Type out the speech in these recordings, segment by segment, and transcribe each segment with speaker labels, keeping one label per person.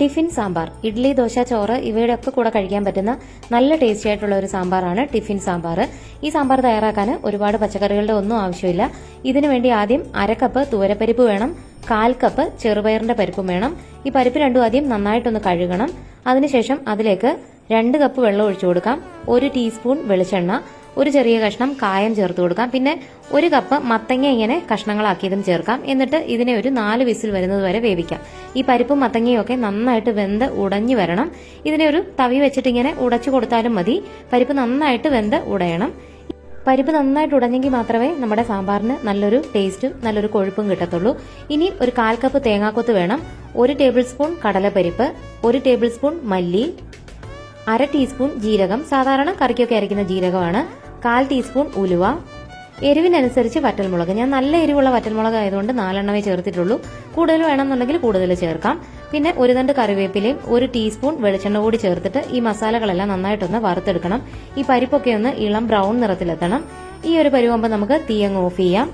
Speaker 1: Tiffin sambar idli dosa ചോറ് ഇവയുടെ ഒക്കെ കൂടെ കഴിക്കാൻ പറ്റുന്ന നല്ല ടേസ്റ്റി ആയിട്ടുള്ള ഒരു സാമ്പാറാണ് ടിഫിൻ സാമ്പാർ ഈ സാമ്പാർ തയ്യാറാക്കാൻ ഒരുപാട് പച്ചക്കറികളുടെ ഒന്നും ആവശ്യമില്ല. ഇതിനുവേണ്ടി ആദ്യം അര കപ്പ് തുവരപ്പരിപ്പ് വേണം കാൽ കപ്പ് ചെറുപയറിന്റെ പരിപ്പും വേണം. ഈ പരിപ്പ് രണ്ടും ആദ്യം നന്നായിട്ടൊന്ന് കഴുകണം. അതിനുശേഷം അതിലേക്ക് രണ്ട് കപ്പ് വെള്ളം ഒഴിച്ചു കൊടുക്കാം. ഒരു ടീസ്പൂൺ വെളിച്ചെണ്ണ ഒരു ചെറിയ കഷ്ണം കായം ചേർത്ത് കൊടുക്കാം. പിന്നെ ഒരു കപ്പ് മത്തങ്ങ ഇങ്ങനെ കഷ്ണങ്ങളാക്കിയതും ചേർക്കാം. എന്നിട്ട് ഇതിനെ ഒരു നാല് വിസിൽ വരുന്നത് വരെ വേവിക്കാം. ഈ പരിപ്പും മത്തങ്ങയും ഒക്കെ നന്നായിട്ട് വെന്ത് ഉടഞ്ഞു വരണം. ഇതിനെ ഒരു തവി വെച്ചിട്ട് ഇങ്ങനെ ഉടച്ചു കൊടുത്താലും മതി. പരിപ്പ് നന്നായിട്ട് വെന്ത് ഉടയണം. പരിപ്പ് നന്നായിട്ട് ഉടഞ്ഞെങ്കിൽ മാത്രമേ നമ്മുടെ സാമ്പാറിന് നല്ലൊരു ടേസ്റ്റും നല്ലൊരു കൊഴുപ്പും കിട്ടത്തുള്ളൂ. ഇനി ഒരു കാൽ കപ്പ് തേങ്ങാക്കൊത്ത് വേണം. ഒരു ടേബിൾ സ്പൂൺ കടലപ്പരിപ്പ് ഒരു ടേബിൾ സ്പൂൺ മല്ലി അര ടീസ്പൂൺ ജീരകം. സാധാരണ കറിക്കൊക്കെ അരയ്ക്കുന്ന ജീരകമാണ്. കാൽ ടീസ്പൂൺ ഉലുവ എരിവിനനുസരിച്ച് വറ്റൽമുളക്. ഞാൻ നല്ല എരിവുള്ള വറ്റൽമുളക് ആയതുകൊണ്ട് നാലെണ്ണമേ ചേർത്തിട്ടുള്ളൂ. കൂടുതൽ വേണമെന്നുണ്ടെങ്കിൽ കൂടുതൽ ചേർക്കാം. പിന്നെ ഒരു തണ്ട് കറിവേപ്പിലയും ഒരു ടീസ്പൂൺ വെളിച്ചെണ്ണ കൂടി ചേർത്തിട്ട് ഈ മസാലകളെല്ലാം നന്നായിട്ടൊന്ന് വറുത്തെടുക്കണം. ഈ പരിപ്പൊക്കെ ഒന്ന് ഇളം ബ്രൗൺ നിറത്തിലെത്തണം. ഈ ഒരു പരുവാകുമ്പോൾ നമുക്ക് തീയങ്ങ് ഓഫ് ചെയ്യാം.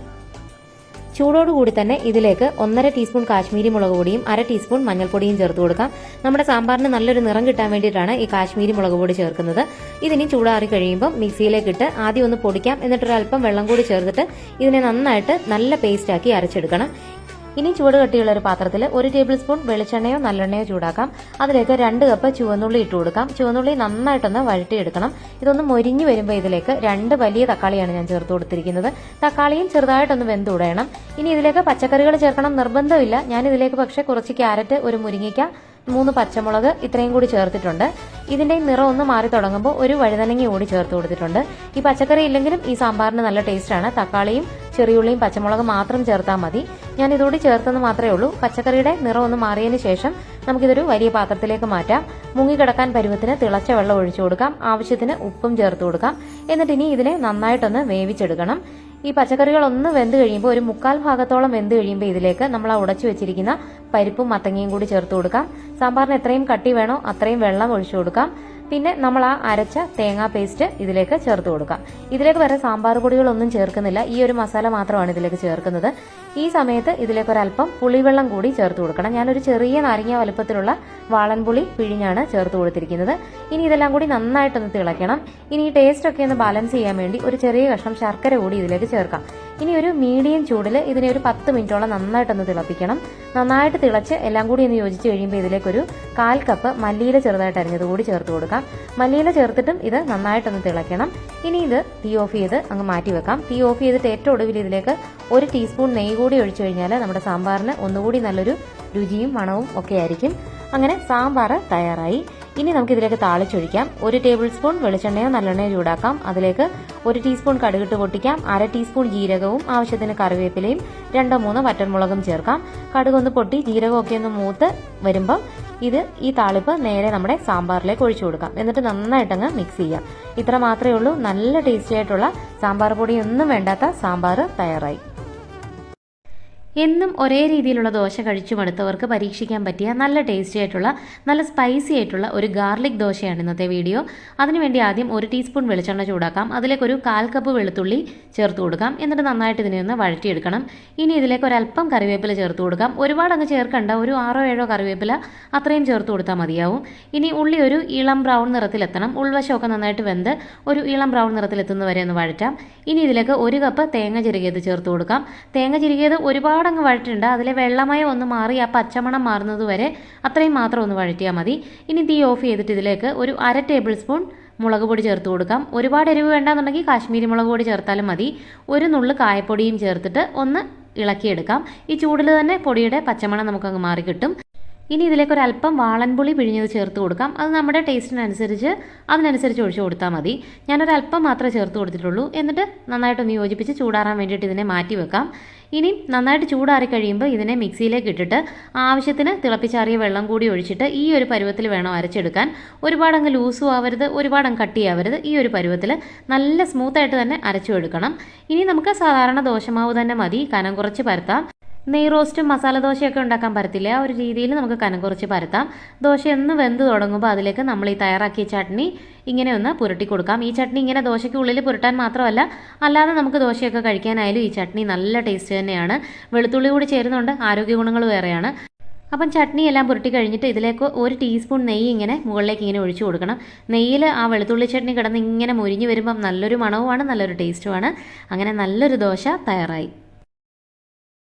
Speaker 1: ചൂടോടുകൂടി തന്നെ ഇതിലേക്ക് ഒന്നര ടീസ്പൂൺ കാശ്മീരി മുളക് പൊടിയും അര ടീസ്പൂൺ മഞ്ഞൾപ്പൊടിയും ചേർത്ത് കൊടുക്കാം. നമ്മുടെ സാമ്പാറിന് നല്ലൊരു നിറം കിട്ടാൻ വേണ്ടിയിട്ടാണ് ഈ കാശ്മീരി മുളക് പൊടി ചേർക്കുന്നത്. ഇതിനി ചൂടാറി കഴിയുമ്പോൾ മിക്സിയിലേക്ക് ഇട്ട് ആദ്യം ഒന്ന് പൊടിക്കാം. എന്നിട്ട് വെള്ളം കൂടി ചേർത്തിട്ട് ഇതിനെ നന്നായിട്ട് നല്ല പേസ്റ്റാക്കി അരച്ചെടുക്കണം. ഇനി ചൂട് കട്ടിയുള്ള ഒരു പാത്രത്തിൽ ഒരു ടേബിൾ സ്പൂൺ വെളിച്ചെണ്ണയോ നല്ലെണ്ണയോ ചൂടാക്കാം. അതിലേക്ക് രണ്ട് കപ്പ് ചുവന്നുള്ളി ഇട്ട് കൊടുക്കാം. ചുവന്നുള്ളി നന്നായിട്ടൊന്ന് വഴറ്റിയെടുക്കണം. ഇതൊന്ന് മൊരിഞ്ഞു വരുമ്പോൾ ഇതിലേക്ക് രണ്ട് വലിയ തക്കാളിയാണ് ഞാൻ ചേർത്ത് കൊടുത്തിരിക്കുന്നത്. തക്കാളിയും ചെറുതായിട്ടൊന്ന് വെന്തുടയണം ഇനി ഇതിലേക്ക് പച്ചക്കറികൾ ചേർക്കണം നിർബന്ധമില്ല. ഞാൻ ഇതിലേക്ക് പക്ഷേ കുറച്ച് ക്യാരറ്റ് ഒരു മുരിങ്ങയ്ക്ക മൂന്ന് പച്ചമുളക് ഇത്രയും കൂടി ചേർത്തിട്ടുണ്ട്. ഇതിന്റെ നിറം ഒന്ന് മാറി തുടങ്ങുമ്പോൾ ഒരു വഴുതനങ്ങ കൂടി ചേർത്ത് കൊടുത്തിട്ടുണ്ട്. ഈ പച്ചക്കറി ഇല്ലെങ്കിലും ഈ സാമ്പാറിന് നല്ല ടേസ്റ്റാണ് തക്കാളിയും ചെറിയുള്ളിയും പച്ചമുളകും മാത്രം ചേർത്താൽ മതി. ഞാൻ ഇതുകൂടി ചേർത്തെന്ന് മാത്രമേ ഉള്ളൂ. പച്ചക്കറിയുടെ നിറം ഒന്ന് മാറിയതിന് ശേഷം നമുക്കിതൊരു വലിയ പാത്രത്തിലേക്ക് മാറ്റാം. മുങ്ങിക്കിടക്കാൻ പരുവത്തിന് തിളച്ച വെള്ളം ഒഴിച്ചു കൊടുക്കാം. ആവശ്യത്തിന് ഉപ്പും ചേർത്ത് കൊടുക്കാം. എന്നിട്ട് ഇനി ഇതിനെ നന്നായിട്ടൊന്ന് വേവിച്ചെടുക്കണം. ഈ പച്ചക്കറികൾ ഒന്ന് വെന്ത് കഴിയുമ്പോൾ ഒരു മുക്കാൽ ഭാഗത്തോളം വെന്ത് കഴിയുമ്പോൾ ഇതിലേക്ക് നമ്മൾ ആ ഉടച്ചു വെച്ചിരിക്കുന്ന പരിപ്പും മത്തങ്ങയും കൂടി ചേർത്ത് കൊടുക്കാം. സാമ്പാറിന് എത്രയും കട്ടി വേണോ അത്രയും വെള്ളം ഒഴിച്ചു കൊടുക്കാം. പിന്നെ നമ്മൾ ആ അരച്ച തേങ്ങാ പേസ്റ്റ് ഇതിലേക്ക് ചേർത്ത് കൊടുക്കാം. ഇതിലേക്ക് വേറെ സാമ്പാർ പൊടികളൊന്നും ചേർക്കുന്നില്ല. ഈ ഒരു മസാല മാത്രമാണ് ഇതിലേക്ക് ചേർക്കുന്നത്. ഈ സമയത്ത് ഇതിലേക്ക് ഒരല്പം പുളിവെള്ളം കൂടി ചേർത്ത് കൊടുക്കണം. ഞാനൊരു ചെറിയ നാരങ്ങ വലുപ്പത്തിലുള്ള വാളൻപുളി പിഴിഞ്ഞാണ് ചേർത്ത് കൊടുത്തിരിക്കുന്നത്. ഇനി ഇതെല്ലാം കൂടി നന്നായിട്ടൊന്ന് തിളയ്ക്കണം. ഇനി ഈ ടേസ്റ്റ് ഒക്കെ ഒന്ന് ബാലൻസ് ചെയ്യാൻ വേണ്ടി ഒരു ചെറിയ കഷ്ണം ശർക്കര കൂടി ഇതിലേക്ക് ചേർക്കാം. ഇനി ഒരു മീഡിയം ചൂടിൽ ഇതിനെ ഒരു പത്ത് മിനിറ്റോളം നന്നായിട്ടൊന്ന് തിളപ്പിക്കണം. നന്നായിട്ട് തിളച്ച് എല്ലാം കൂടി ഒന്ന് യോജിച്ച് കഴിയുമ്പോൾ ഇതിലേക്കൊരു കാൽ കപ്പ് മല്ലിയില ചെറുതായിട്ട് അരിഞ്ഞത് കൂടി ചേർത്ത് കൊടുക്കാം. മല്ലിയില ചേർത്തിട്ടും ഇത് നന്നായിട്ടൊന്ന് തിളയ്ക്കണം. ഇനി ഇത് തീ ഓഫ് ചെയ്ത് അങ്ങ് മാറ്റി വെക്കാം. തീ ഓഫ് ചെയ്തിട്ട് ഏറ്റവും ഒടുവിൽ ഇതിലേക്ക് ഒരു ടീസ്പൂൺ നെയ്യ് കൂടി ഒഴിച്ചു കഴിഞ്ഞാൽ നമ്മുടെ സാമ്പാറിന് ഒന്നുകൂടി നല്ലൊരു രുചിയും മണവും ഒക്കെ ആയിരിക്കും. അങ്ങനെ സാമ്പാർ തയ്യാറായി. ഇനി നമുക്ക് ഇതിലേക്ക് താളിച്ചൊഴിക്കാം ഒരു ടേബിൾ സ്പൂൺ വെളിച്ചെണ്ണയോ നല്ലെണ്ണയോ ചൂടാക്കാം. അതിലേക്ക് ഒരു ടീസ്പൂൺ കടുകിട്ട് പൊട്ടിക്കാം. അര ടീസ്പൂൺ ജീരകവും ആവശ്യത്തിന് കറിവേപ്പിലയും രണ്ടോ മൂന്നോ വറ്റൻമുളകും ചേർക്കാം. കടുകൊന്ന് പൊട്ടി ജീരകമൊക്കെ ഒന്ന് മൂത്ത് വരുമ്പോൾ ഇത് ഈ താളിപ്പ് നേരെ നമ്മുടെ സാമ്പാറിലേക്ക് ഒഴിച്ചു കൊടുക്കാം. എന്നിട്ട് നന്നായിട്ടങ്ങ് മിക്സ് ചെയ്യാം. ഇത്ര മാത്രമേ ഉള്ളൂ. നല്ല ടേസ്റ്റി ആയിട്ടുള്ള സാമ്പാർ പൊടിയൊന്നും വേണ്ടാത്ത സാമ്പാർ തയ്യാറായി. എന്നും ഒരേ രീതിയിലുള്ള ദോശ കഴിച്ചു മടുത്തവർക്ക് പരീക്ഷിക്കാൻ പറ്റിയ നല്ല ടേസ്റ്റി ആയിട്ടുള്ള നല്ല സ്പൈസി ആയിട്ടുള്ള ഒരു ഗാർലിക് ദോശയാണ് ഇന്നത്തെ വീഡിയോ അതിനുവേണ്ടി ആദ്യം ഒരു ടീസ്പൂൺ വെളിച്ചെണ്ണ ചൂടാക്കാം. അതിലേക്ക് ഒരു കാൽ കപ്പ് വെളുത്തുള്ളി ചേർത്ത് കൊടുക്കാം. എന്നിട്ട് നന്നായിട്ട് ഇതിനെ ഒന്ന് വഴറ്റിയെടുക്കണം. ഇനി ഇതിലേക്ക് ഒരല്പം കറിവേപ്പില ചേർത്ത് കൊടുക്കാം. ഒരുപാട് അങ്ങ് ചേർക്കേണ്ട. ഒരു ആറോ ഏഴോ കറിവേപ്പില അത്രയും ചേർത്ത് കൊടുത്താൽ മതിയാവും. ഇനി ഉള്ളി ഒരു ഇളം ബ്രൗൺ നിറത്തിലെത്തണം. ഉൾവശമൊക്കെ നന്നായിട്ട് വെന്ത് ഒരു ഇളം ബ്രൗൺ നിറത്തിലെത്തുന്നവരെ ഒന്ന് വഴറ്റാം. ഇനി ഇതിലേക്ക് ഒരു കപ്പ് തേങ്ങ ചിരകിയത് ചേർത്ത് കൊടുക്കാം. തേങ്ങ ചിരകിയത് ഒരുപാട് അങ്ങ് വഴറ്റുണ്ട് അതിലെ വെള്ളമയം ഒന്ന് മാറി ആ പച്ചമണം മാറുന്നത് വരെ അത്രയും മാത്രം ഒന്ന് വഴറ്റിയാൽ മതി. ഇനി തീ ഓഫ് ചെയ്തിട്ട് ഇതിലേക്ക് ഒരു അര ടേബിൾ സ്പൂൺ മുളക് പൊടി ചേർത്ത് കൊടുക്കാം. ഒരുപാട് എരിവ് വേണ്ടാന്നുണ്ടെങ്കിൽ കാശ്മീരി മുളക് പൊടി ചേർത്താലും മതി. ഒരു നുള്ള് കായപ്പൊടിയും ചേർത്തിട്ട് ഒന്ന് ഇളക്കിയെടുക്കാം. ഈ ചൂടിൽ തന്നെ പൊടിയുടെ പച്ചമണം നമുക്കങ്ങ് മാറി കിട്ടും ഇനി ഇതിലേക്ക് ഒരു അല്പം വാളൻപുളി പിഴിഞ്ഞത് ചേർത്ത് കൊടുക്കാം. അത് നമ്മുടെ ടേസ്റ്റിനനുസരിച്ച് അതിനനുസരിച്ച് ഒഴിച്ചു കൊടുത്താൽ മതി. ഞാനൊരു അല്പം മാത്രമേ ചേർത്ത് കൊടുത്തിട്ടുള്ളൂ. എന്നിട്ട് നന്നായിട്ടൊന്ന് യോജിപ്പിച്ച് ചൂടാറാൻ വേണ്ടിയിട്ട് ഇതിനെ മാറ്റി വെക്കാം. ഇനി നന്നായിട്ട് ചൂടാറി കഴിയുമ്പോൾ ഇതിനെ മിക്സിയിലേക്ക് ഇട്ടിട്ട് ആവശ്യത്തിന് തിളപ്പിച്ചാറിയ വെള്ളം കൂടി ഒഴിച്ചിട്ട് ഈ ഒരു പരുവത്തിൽ വേണം അരച്ചെടുക്കാൻ. ഒരുപാടങ്ങ് ലൂസും ആവരുത് ഒരുപാട് അങ്ങ് കട്ടിയാവരുത് ഈ ഒരു പരുവത്തിൽ നല്ല സ്മൂത്തായിട്ട് തന്നെ അരച്ചു എടുക്കണം. ഇനി നമുക്ക് സാധാരണ ദോശമാവ് തന്നെ മതി. കനം കുറച്ച് പരത്താം. നെയ് റോസ്റ്റും മസാല ദോശയൊക്കെ ഉണ്ടാക്കാൻ പറ്റില്ല ആ ഒരു രീതിയിൽ നമുക്ക് കനം കുറച്ച് പരത്താം. ദോശ എന്ന് വെന്ത് തുടങ്ങുമ്പോൾ അതിലേക്ക് നമ്മൾ ഈ തയ്യാറാക്കിയ ചട്നി ഇങ്ങനെ ഒന്ന് പുരട്ടി കൊടുക്കാം. ഈ ചട്നി ഇങ്ങനെ ദോശയ്ക്ക് ഉള്ളിൽ പുരട്ടാൻ മാത്രമല്ല അല്ലാതെ നമുക്ക് ദോശയൊക്കെ കഴിക്കാനായാലും ഈ ചട്നി നല്ല ടേസ്റ്റ് തന്നെയാണ്. വെളുത്തുള്ളി കൂടി ചേരുന്നുണ്ട് ആരോഗ്യ ഗുണങ്ങൾ വേറെയാണ്. അപ്പം ചട്നി എല്ലാം പുരട്ടി കഴിഞ്ഞിട്ട് ഇതിലേക്ക് ഒരു ടീസ്പൂൺ നെയ്യ് ഇങ്ങനെ മുകളിലേക്ക് ഇങ്ങനെ ഒഴിച്ചു കൊടുക്കണം. നെയ്യിൽ ആ വെളുത്തുള്ളി ചട്നി കിടന്ന് ഇങ്ങനെ മുരിഞ്ഞ് വരുമ്പം നല്ലൊരു മണവുമാണ് നല്ലൊരു ടേസ്റ്റുമാണ് അങ്ങനെ നല്ലൊരു ദോശ തയ്യാറായി.